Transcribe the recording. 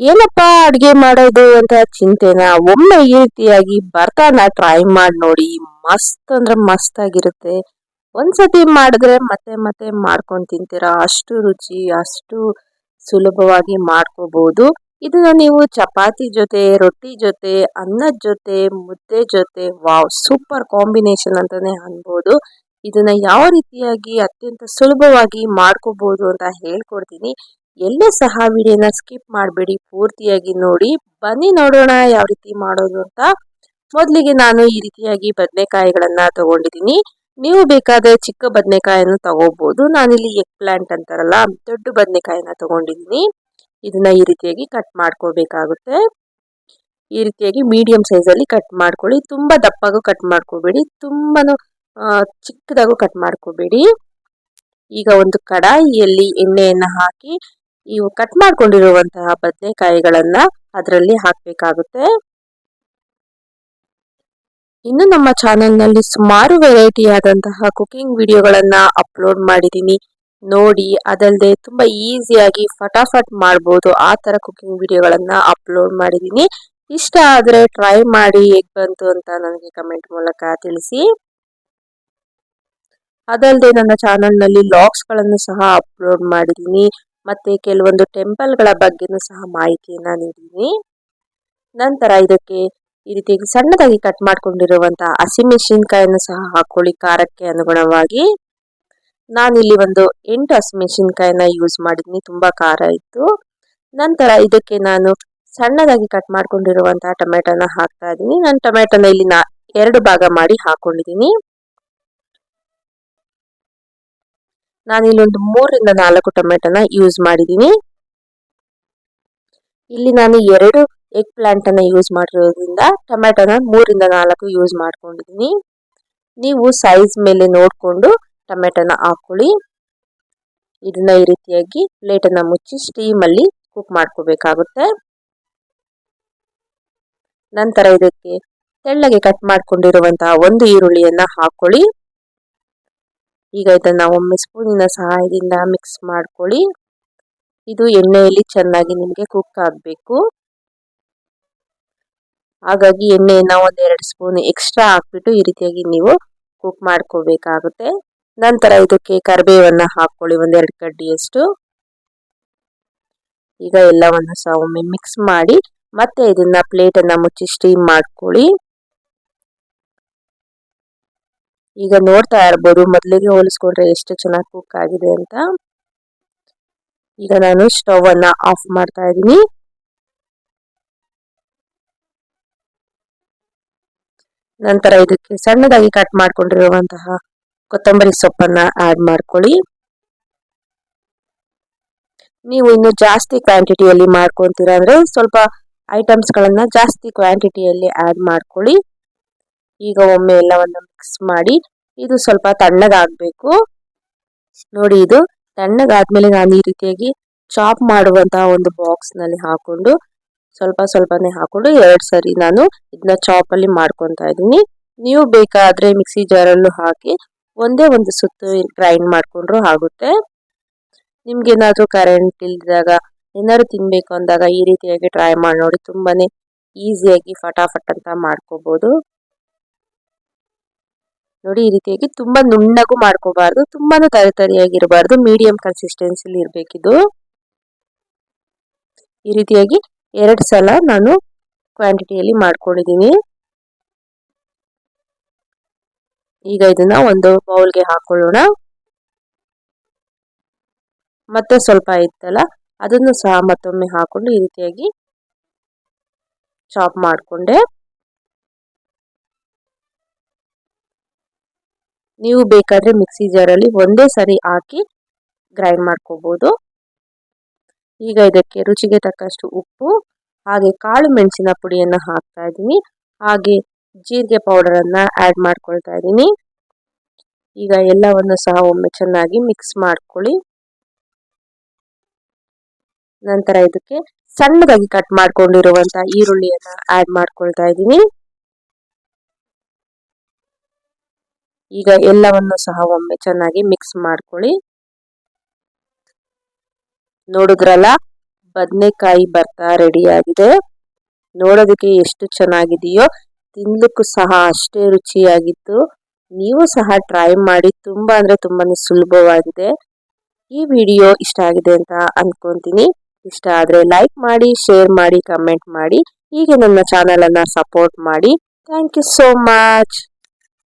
ಏನಪ್ಪ ಅಡುಗೆ ಮಾಡೋದು ಅಂತ ಚಿಂತೆನ? ಒಮ್ಮೆ ಈ ರೀತಿಯಾಗಿ ಬರ್ತಾನ ಟ್ರೈ ಮಾಡಿ ನೋಡಿ, ಮಸ್ತ್ ಅಂದ್ರೆ ಮಸ್ತ್ ಆಗಿರುತ್ತೆ. ಒಂದ್ಸತಿ ಮಾಡಿದ್ರೆ ಮತ್ತೆ ಮತ್ತೆ ಮಾಡ್ಕೊಂಡು ತಿಂತೀರಾ? ಅಷ್ಟು ರುಚಿ, ಅಷ್ಟು ಸುಲಭವಾಗಿ ಮಾಡ್ಕೋಬಹುದು ಇದನ್ನ ನೀವು ಚಪಾತಿ ಜೊತೆ, ರೊಟ್ಟಿ ಜೊತೆ, ಅನ್ನದ ಜೊತೆ, ಮುದ್ದೆ ಜೊತೆ, ವಾವ್, ಸೂಪರ್ ಕಾಂಬಿನೇಷನ್ ಅಂತಾನೆ ಅನ್ಬೋದು. ಇದನ್ನ ಯಾವ ರೀತಿಯಾಗಿ ಅತ್ಯಂತ ಸುಲಭವಾಗಿ ಮಾಡ್ಕೋಬಹುದು ಅಂತ ಹೇಳ್ಕೊಡ್ತೀನಿ. ಎಲ್ಲೇ ಸಹ ವಿಡಿಯೋನ ಸ್ಕಿಪ್ ಮಾಡಬೇಡಿ. ಪೂರ್ತಿಯಾಗಿ ನೋಡಿ. ಬನ್ನಿ ನೋಡೋಣ ಯಾವ ರೀತಿ ಮಾಡೋದು ಅಂತ. ಮೊದಲಿಗೆ ನಾನು ಈ ರೀತಿಯಾಗಿ ಬದನೆಕಾಯಿಗಳನ್ನ ತಗೊಂಡಿದ್ದೀನಿ. ನೀವು ಬೇಕಾದ್ರೆ ಚಿಕ್ಕ ಬದನೆಕಾಯನ್ನು ತಗೋಬಹುದು ನಾನಿಲ್ಲಿ ಎಗ್ ಪ್ಲಾಂಟ್ ಅಂತಾರಲ್ಲ, ದೊಡ್ಡ ಬದನೆಕಾಯಿನ ತಗೊಂಡಿದ್ದೀನಿ. ಇದನ್ನ ಈ ರೀತಿಯಾಗಿ ಕಟ್ ಮಾಡ್ಕೋಬೇಕಾಗುತ್ತೆ. ಈ ರೀತಿಯಾಗಿ ಮೀಡಿಯಂ ಸೈಜಲ್ಲಿ ಕಟ್ ಮಾಡ್ಕೊಳ್ಳಿ. ತುಂಬಾ ದಪ್ಪಾಗೂ ಕಟ್ ಮಾಡ್ಕೋಬೇಡಿ. ತುಂಬಾನು ಚಿಕ್ಕದಾಗೂ ಕಟ್ ಮಾಡ್ಕೋಬೇಡಿ. ಈಗ ಒಂದು ಕಡಾಯಿಯಲ್ಲಿ ಎಣ್ಣೆಯನ್ನು ಹಾಕಿ ಇವು ಕಟ್ ಮಾಡ್ಕೊಂಡಿರುವಂತಹ ಬದನೆಕಾಯಿಗಳನ್ನ ಅದರಲ್ಲಿ ಹಾಕಬೇಕಾಗುತ್ತೆ. ಇನ್ನು ನಮ್ಮ ಚಾನೆಲ್ನಲ್ಲಿ ಸುಮಾರು ವೆರೈಟಿ ಆದಂತಹ ಕುಕಿಂಗ್ ವಿಡಿಯೋಗಳನ್ನ ಅಪ್ಲೋಡ್ ಮಾಡಿದ್ದೀನಿ ನೋಡಿ ಅದಲ್ಲದೆ ತುಂಬ ಈಸಿಯಾಗಿ ಫಟಾಫಟ್ ಮಾಡ್ಬೋದು. ಆ ಥರ ಕುಕಿಂಗ್ ವಿಡಿಯೋಗಳನ್ನ ಅಪ್ಲೋಡ್ ಮಾಡಿದ್ದೀನಿ ಇಷ್ಟ ಆದರೆ ಟ್ರೈ ಮಾಡಿ, ಹೇಗೆ ಬಂತು ಅಂತ ನನಗೆ ಕಮೆಂಟ್ ಮೂಲಕ ತಿಳಿಸಿ. ಅದಲ್ಲದೆ ನನ್ನ ಚಾನಲ್ನಲ್ಲಿ ಲಾಗ್ಸ್ಗಳನ್ನು ಸಹ ಅಪ್ಲೋಡ್ ಮಾಡಿದ್ದೀನಿ ಮತ್ತೆ ಕೆಲವೊಂದು ಟೆಂಪಲ್ಗಳ ಬಗ್ಗೆನೂ ಸಹ ಮಾಹಿತಿಯನ್ನು ನೀಡಿದ್ದೀನಿ. ನಂತರ ಇದಕ್ಕೆ ಈ ರೀತಿಯಾಗಿ ಸಣ್ಣದಾಗಿ ಕಟ್ ಮಾಡ್ಕೊಂಡಿರುವಂತಹ ಹಸಿಮೆಣಸಿನ್ಕಾಯನ್ನು ಸಹ ಹಾಕೊಳ್ಳಿ ಖಾರಕ್ಕೆ ಅನುಗುಣವಾಗಿ. ನಾನಿಲ್ಲಿ ಒಂದು ಎಂಟು ಹಸಿಮೆಣಸಿನ್ಕಾಯಿನ ಯೂಸ್ ಮಾಡಿದ್ದೀನಿ, ತುಂಬ ಖಾರ ಇತ್ತು. ನಂತರ ಇದಕ್ಕೆ ನಾನು ಸಣ್ಣದಾಗಿ ಕಟ್ ಮಾಡ್ಕೊಂಡಿರುವಂತಹ ಟೊಮೆಟೊನ ಹಾಕ್ತಾ ಇದ್ದೀನಿ. ನಾನು ಟೊಮೆಟೊನ ಇಲ್ಲಿ ನಾ ಎರಡು ಭಾಗ ಮಾಡಿ ಹಾಕೊಂಡಿದ್ದೀನಿ. ನಾನಿಲ್ಲಿ ಇಲ್ಲೊಂದು ಮೂರಿಂದ ನಾಲ್ಕು ಟೊಮೆಟೊನ ಯೂಸ್ ಮಾಡಿದ್ದೀನಿ. ಇಲ್ಲಿ ನಾನು ಎರಡು ಎಗ್ ಪ್ಲಾಂಟ್ ಅನ್ನ ಯೂಸ್ ಮಾಡಿರೋದ್ರಿಂದ ಟೊಮೆಟೊನ ಮೂರಿಂದ ನಾಲ್ಕು ಯೂಸ್ ಮಾಡ್ಕೊಂಡಿದ್ದೀನಿ. ನೀವು ಸೈಜ್ ಮೇಲೆ ನೋಡಿಕೊಂಡು ಟೊಮೆಟೊನ ಹಾಕೊಳ್ಳಿ. ಇದನ್ನ ಈ ರೀತಿಯಾಗಿ ಪ್ಲೇಟನ್ನು ಮುಚ್ಚಿ ಸ್ಟೀಮಲ್ಲಿ ಕುಕ್ ಮಾಡ್ಕೋಬೇಕಾಗುತ್ತೆ. ನಂತರ ಇದಕ್ಕೆ ತೆಳ್ಳಗೆ ಕಟ್ ಮಾಡ್ಕೊಂಡಿರುವಂತಹ ಒಂದು ಈರುಳ್ಳಿಯನ್ನು ಹಾಕೊಳ್ಳಿ. ಈಗ ಇದನ್ನು ಒಮ್ಮೆ ಸ್ಪೂನಿನ ಸಹಾಯದಿಂದ ಮಿಕ್ಸ್ ಮಾಡ್ಕೊಳ್ಳಿ. ಇದು ಎಣ್ಣೆಯಲ್ಲಿ ಚೆನ್ನಾಗಿ ನಿಮಗೆ ಕುಕ್ ಆಗಬೇಕು. ಹಾಗಾಗಿ ಎಣ್ಣೆಯನ್ನು ಒಂದೆರಡು ಸ್ಪೂನ್ ಎಕ್ಸ್ಟ್ರಾ ಹಾಕ್ಬಿಟ್ಟು ಈ ರೀತಿಯಾಗಿ ನೀವು ಕುಕ್ ಮಾಡ್ಕೋಬೇಕಾಗುತ್ತೆ ನಂತರ ಇದಕ್ಕೆ ಕರಿಬೇವನ್ನು ಹಾಕ್ಕೊಳ್ಳಿ ಒಂದೆರಡು ಕಡ್ಡಿಯಷ್ಟು. ಈಗ ಎಲ್ಲವನ್ನು ಸಹ ಒಮ್ಮೆ ಮಿಕ್ಸ್ ಮಾಡಿ ಮತ್ತೆ ಇದನ್ನ ಪ್ಲೇಟನ್ನು ಮುಚ್ಚಿ ಸ್ಟೀಮ್ ಮಾಡ್ಕೊಳ್ಳಿ. ಈಗ ನೋಡ್ತಾ ಇರ್ಬೋದು, ಮೊದಲಿಗೆ ಹೋಲಿಸ್ಕೊಂಡ್ರೆ ಎಷ್ಟು ಚೆನ್ನಾಗಿ ಕುಕ್ ಆಗಿದೆ ಅಂತ. ಈಗ ನಾನು ಸ್ಟವ್ ಅನ್ನ ಆಫ್ ಮಾಡ್ತಾ ಇದ್ದೀನಿ. ನಂತರ ಇದಕ್ಕೆ ಸಣ್ಣದಾಗಿ ಕಟ್ ಮಾಡ್ಕೊಂಡಿರುವಂತಹ ಕೊತ್ತಂಬರಿ ಸೊಪ್ಪನ್ನ ಆಡ್ ಮಾಡ್ಕೊಳ್ಳಿ. ನೀವು ಇನ್ನು ಜಾಸ್ತಿ ಕ್ವಾಂಟಿಟಿಯಲ್ಲಿ ಮಾಡ್ಕೊತೀರಾ ಅಂದ್ರೆ ಸ್ವಲ್ಪ ಐಟಮ್ಸ್ಗಳನ್ನ ಜಾಸ್ತಿ ಕ್ವಾಂಟಿಟಿಯಲ್ಲಿ ಆಡ್ ಮಾಡ್ಕೊಳ್ಳಿ. ಈಗ ಒಮ್ಮೆ ಎಲ್ಲವನ್ನು ಮಿಕ್ಸ್ ಮಾಡಿ, ಇದು ಸ್ವಲ್ಪ ತಣ್ಣಗಾಗಬೇಕು. ನೋಡಿ ಇದು ತಣ್ಣಗಾದ್ಮೇಲೆ ನಾನು ಈ ರೀತಿಯಾಗಿ ಚಾಪ್ ಮಾಡುವಂತಹ ಒಂದು ಬಾಕ್ಸ್ನಲ್ಲಿ ಹಾಕೊಂಡು, ಸ್ವಲ್ಪ ಸ್ವಲ್ಪನೇ ಹಾಕೊಂಡು ಎರಡು ಸರಿ ನಾನು ಇದನ್ನ ಚಾಪ್ ಅಲ್ಲಿ ಮಾಡ್ಕೊತಾ ಇದ್ದೀನಿ. ನೀವು ಬೇಕಾದ್ರೆ ಮಿಕ್ಸಿ ಜಾರಲ್ಲೂ ಹಾಕಿ ಒಂದೇ ಒಂದು ಸುತ್ತು ಗ್ರೈಂಡ್ ಮಾಡ್ಕೊಂಡ್ರು ಆಗುತ್ತೆ. ನಿಮ್ಗೆ ಏನಾದರೂ ಕರೆಂಟ್ ಇಲ್ದಾಗ, ಏನಾದ್ರು ತಿನ್ಬೇಕು ಅಂದಾಗ ಈ ರೀತಿಯಾಗಿ ಟ್ರೈ ಮಾಡಿ ನೋಡಿ, ತುಂಬಾನೇ ಈಸಿಯಾಗಿ ಫಟಾಫಟ್ ಅಂತ ಮಾಡ್ಕೋಬಹುದು ನೋಡಿ, ಈ ರೀತಿಯಾಗಿ ತುಂಬಾ ನುಣ್ಣಗೂ ಮಾಡ್ಕೋಬಾರ್ದು, ತುಂಬಾನು ತರಿ ತರಿಯಾಗಿರಬಾರ್ದು ಮೀಡಿಯಂ ಕನ್ಸಿಸ್ಟೆನ್ಸಿಲಿ ಇರಬೇಕಿದು. ಈ ರೀತಿಯಾಗಿ ಎರಡು ಸಲ ನಾನು ಕ್ವಾಂಟಿಟಿಯಲ್ಲಿ ಮಾಡ್ಕೊಂಡಿದ್ದೀನಿ. ಈಗ ಇದನ್ನ ಒಂದು ಬೌಲ್ಗೆ ಹಾಕೊಳ್ಳೋಣ. ಮತ್ತೆ ಸ್ವಲ್ಪ ಇತ್ತಲ್ಲ, ಅದನ್ನು ಸಹ ಮತ್ತೊಮ್ಮೆ ಹಾಕೊಂಡು ಈ ರೀತಿಯಾಗಿ ಚಾಪ್ ಮಾಡಿಕೊಂಡೆ. ನೀವು ಬೇಕಾದರೆ ಮಿಕ್ಸಿ ಜಾರಲ್ಲಿ ಒಂದೇ ಸರಿ ಹಾಕಿ ಗ್ರೈಂಡ್ ಮಾಡ್ಕೋಬೋದು. ಈಗ ಇದಕ್ಕೆ ರುಚಿಗೆ ತಕ್ಕಷ್ಟು ಉಪ್ಪು, ಹಾಗೆ ಕಾಳು ಮೆಣಸಿನ ಪುಡಿಯನ್ನು ಹಾಕ್ತಾ ಇದ್ದೀನಿ. ಹಾಗೆ ಜೀರಿಗೆ ಪೌಡರನ್ನು ಆ್ಯಡ್ ಮಾಡ್ಕೊಳ್ತಾ ಇದ್ದೀನಿ. ಈಗ ಎಲ್ಲವನ್ನು ಸಹ ಒಮ್ಮೆ ಚೆನ್ನಾಗಿ ಮಿಕ್ಸ್ ಮಾಡ್ಕೊಳ್ಳಿ. ನಂತರ ಇದಕ್ಕೆ ಸಣ್ಣದಾಗಿ ಕಟ್ ಮಾಡ್ಕೊಂಡಿರುವಂಥ ಈರುಳ್ಳಿಯನ್ನು ಆ್ಯಡ್ ಮಾಡ್ಕೊಳ್ತಾ ಇದ್ದೀನಿ. ಈಗ ಎಲ್ಲವನ್ನು ಸಹ ಒಮ್ಮೆ ಚೆನ್ನಾಗಿ ಮಿಕ್ಸ್ ಮಾಡ್ಕೊಳ್ಳಿ. ನೋಡಿದ್ರಲ್ಲ, ಬದನೆಕಾಯಿ ಬರ್ತಾ ರೆಡಿ ಆಗಿದೆ. ನೋಡೋದಕ್ಕೆ ಎಷ್ಟು ಚೆನ್ನಾಗಿದೆಯೋ, ತಿನ್ಲಿಕ್ಕೂ ಸಹ ಅಷ್ಟೇ ರುಚಿಯಾಗಿತ್ತು. ನೀವು ಸಹ ಟ್ರೈ ಮಾಡಿ ತುಂಬಾ ಅಂದರೆ ತುಂಬಾನೇ ಸುಲಭವಾಗಿದೆ. ಈ ವಿಡಿಯೋ ಇಷ್ಟ ಆಗಿದೆ ಅಂತ ಅನ್ಕೊಂತೀನಿ. ಇಷ್ಟ ಆದ್ರೆ ಲೈಕ್ ಮಾಡಿ ಶೇರ್ ಮಾಡಿ ಕಮೆಂಟ್ ಮಾಡಿ. ಹೀಗೆ ನನ್ನ ಚಾನೆಲ್ ಅನ್ನ ಸಪೋರ್ಟ್ ಮಾಡಿ. Thank you so much